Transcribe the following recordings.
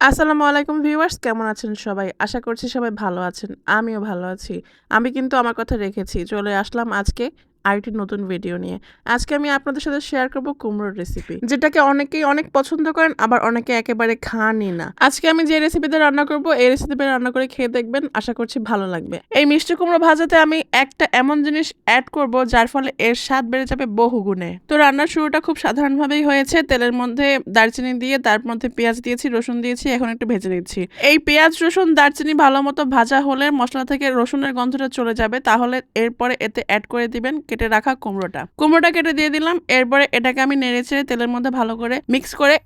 আসসালামু আলাইকুম ভিউয়ার্স, কেমন আছেন সবাই? আশা করছি সবাই ভালো আছেন, আমিও ভালো আছি। আমি কিন্তু আমার কথা রেখেছি, চলে আসলাম আজকে আরেকটি নতুন ভিডিও নিয়ে। আজকে আমি আপনাদের সাথে শেয়ার করব কুমড়োর রেসিপি যেটাকে অনেকেই অনেক পছন্দ করেন আবার অনেকে একেবারে খানই না। আজকে আমি যে রেসিপিতে রান্না করব এই রেসিপিতে রান্না করে খেয়ে দেখবেন আশা করছি ভালো লাগবে। এই মিষ্টি কুমড়ো ভাজাতে আমি একটা এমন জিনিস অ্যাড করব যার ফলে এর স্বাদ বেড়ে যাবে বহু গুণে তো রান্নার শুরুটা খুব সাধারণভাবেই হয়েছে। তেলের মধ্যে দারচিনি দিয়ে তার মধ্যে পেঁয়াজ দিয়েছি রসুন দিয়েছি এখন একটু ভেজে নিচ্ছি। এই পেঁয়াজ রসুন দারচিনি ভালো মতো ভাজা হলে মশলা থেকে রসুনের গন্ধটা চলে যাবে তাহলে এরপরে এতে অ্যাড করে দিবেন কেটে রাখা কুমড়োটা। কুমড়োটা কেটে দিয়ে দিলাম, এরপরে এটাকে আমি নেড়ে ছেড়ে তেলের মধ্যে ভালো করে মিক্স করে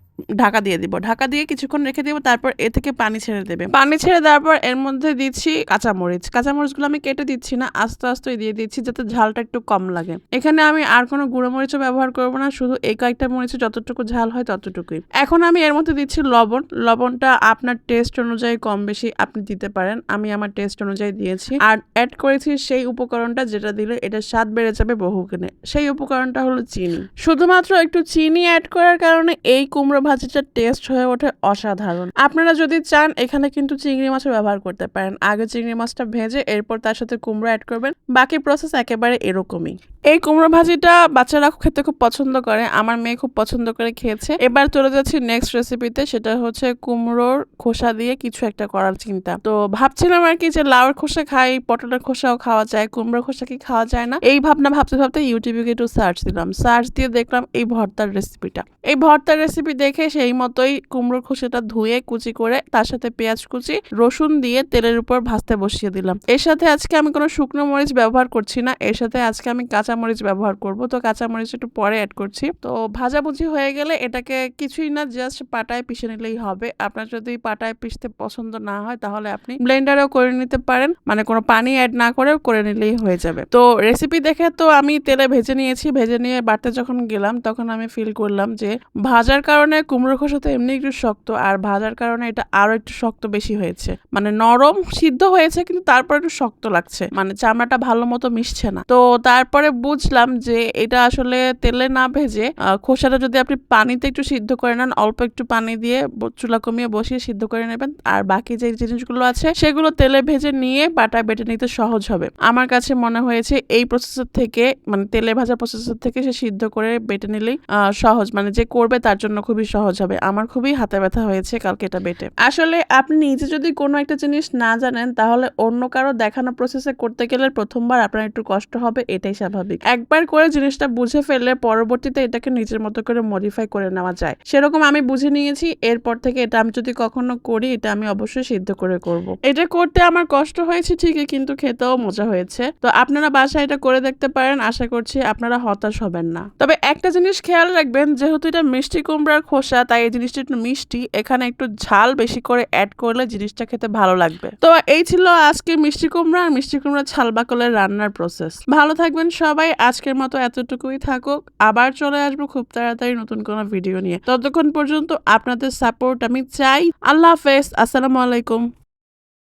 ঢাকা দিয়ে দিব। ঢাকা দিয়ে কিছুক্ষণ রেখে দেবো, তারপর এ থেকে পানি ছেড়ে দেবে। পানি ছেড়ে দেওয়ার পর এর মধ্যে দিচ্ছি কাঁচামরিচ। কাঁচামরিচগুলো আমি কেটে দিচ্ছি না, আস্তে আস্তে দিয়ে দিচ্ছি যাতে ঝালটা একটু কম লাগে। এখানে আমি আর কোনো গুঁড়ো মরিচও ব্যবহার করব না, শুধু এই কয়েকটা মরিচে যতটুকু ঝাল হয় ততটুকুই। এখন আমি এর মধ্যে দিচ্ছি লবণ। লবণটা আপনার টেস্ট অনুযায়ী কম বেশি আপনি দিতে পারেন, আমি আমার টেস্ট অনুযায়ী দিয়েছি। আর অ্যাড করেছি সেই উপকরণটা যেটা দিলে এটা স্বাদ বেড়ে যাবে বহুগুণে। সেই উপকরণটা হলো চিনি। শুধুমাত্র একটু চিনি অ্যাড করার কারণে এই কুমড়ো ভাজিটার টেস্ট হয়ে ওঠে অসাধারণ। আপনারা যদি চান, এখানে কিন্তু চিংড়ি মাছও ব্যবহার করতে পারেন। আগে চিংড়ি মাছটা ভেজে এরপর তার সাথে কুমড়ো অ্যাড করবেন। বাকি প্রসেস একেবারে এরকমই। এই কুমড়ো ভাজিটা বাচ্চারা খেতে খুব পছন্দ করে, আমার মেয়ে খুব পছন্দ করে খেয়েছে। এবার চলে যাচ্ছি নেক্সট রেসিপিতে সেটা হচ্ছে কুমড়োর খোসা দিয়ে কিছু একটা করার চিন্তা। তো ভাবছিলাম আর কি যে লাউর খোসা খাই, পটলের খোসাও খাওয়া যায়, কুমড়োর খোসা কি খাওয়া যায় না? এই ভাবনা ভাবতে ভাবতে ইউটিউবে একটু সার্চ দিলাম। সার্চ দিয়ে দেখলাম এই ভর্তার রেসিপিটা এই ভর্তার রেসিপি দেখে সেই মতোই কুমড়োর খোসাটা ধুয়ে কুচি করে তার সাথে পেঁয়াজ কুচি, রসুন দিয়ে তেলের উপর ভাজতে বসিয়ে দিলাম। এর সাথে আজকে আমি কোনো শুকনো মরিচ ব্যবহার করছি না, এর সাথে আজকে আমি কাঁচা মরিচ ব্যবহার করব। তো কাঁচা মরিচ একটু পরে অ্যাড করছি। তো ভাজাভুজি হয়ে গেলে এটাকে কিছুই না জাস্ট পাটায় পিষে নিলেই হবে। আপনার যদি পাটায় পিষতে পছন্দ না হয় তাহলে আপনি ব্লেন্ডারেও করে নিতে পারেন। মানে কোনো পানি অ্যাড না করেও করে নিলেই হয়ে যাবে। তো রেসিপি দেখে তো আমি তেলে ভেজে নিয়েছি। ভেজে নিয়ে বাড়তে যখন গেলাম তখন আমি ফিল করলাম যে ভাজার কারণে কুমড়ো খোসা তো এমনি একটু শক্ত, আর ভাজার কারণে এটা আরও একটু শক্ত বেশি হয়েছে। মানে নরম সিদ্ধ হয়েছে, কিন্তু তারপর একটু শক্ত লাগছে। মানে চামড়াটা ভালো মতো মিশছে না। তো তারপরে বুঝলাম যে এটা আসলে তেলে না ভেজে খোসাটা যদি আপনি পানিতে একটু সিদ্ধ করে নেন, অল্প একটু পানি দিয়ে চুলা কমিয়ে বসিয়ে সিদ্ধ করে নেবেন। আর বাকি যে জিনিসগুলো আছে, সেগুলো তেলে ভেজে নিয়ে বাটায় বেটে নিতে সহজ হবে। আমার কাছে মনে হয়েছে এই প্রসেসর থেকে মানে তেলে ভাজা প্রসেসর থেকে সে সিদ্ধ করে বেটে নিলেই সহজ। মানে যে করবে তার জন্য খুবই সহজ হবে। আমার খুবই হাতে ব্যথা হয়েছে, কালকে এটা বেটে। আসলে আপনি নিজে যদি কোনো একটা জিনিস না জানেন, তাহলে অন্য কারও দেখানো প্রসেসে করতে গেলে প্রথমবার আপনার একটু কষ্ট হবে, এটাই স্বাভাবিক। একবার করে জিনিসটা বুঝে ফেললে পরবর্তীতে এটাকে নিজের মতো করে মডিফাই করে নেওয়া যায়। সেরকম আমি বুঝে নিয়েছি, এরপর থেকে এটা আমি যদি কখনো করি, এটা আমি অবশ্যই সিদ্ধ করে করব। এটা করতে আমার কষ্ট হয়েছে ঠিকই, কিন্তু খেতেও মজা হয়েছে। তো আপনারা বাসায় এটা করে দেখতে পারেন, আশা করছি আপনারা হতাশ হবেন না। তবে একটা জিনিস খেয়াল রাখবেন, যেহেতু এটা মিষ্টি কুমড়ার তাই এই জিনিসটা একটু মিষ্টি। এখানে একটু ঝাল বেশি করে অ্যাড করলে জিনিসটা খেতে ভালো লাগবে। তো এই ছিল আজকে মিষ্টি কুমড়া আর মিষ্টি কুমড়া ছাল বাকলের রান্নার প্রসেস ভালো থাকবেন সবাই, আজকের মতো এতটুকুই থাকুক। আবার চলে আসব খুব তাড়াতাড়ি নতুন কোনো ভিডিও নিয়ে। ততক্ষণ পর্যন্ত আপনাদের সাপোর্ট আমি চাই। আল্লাহ হাফেজ, আসসালামু আলাইকুম।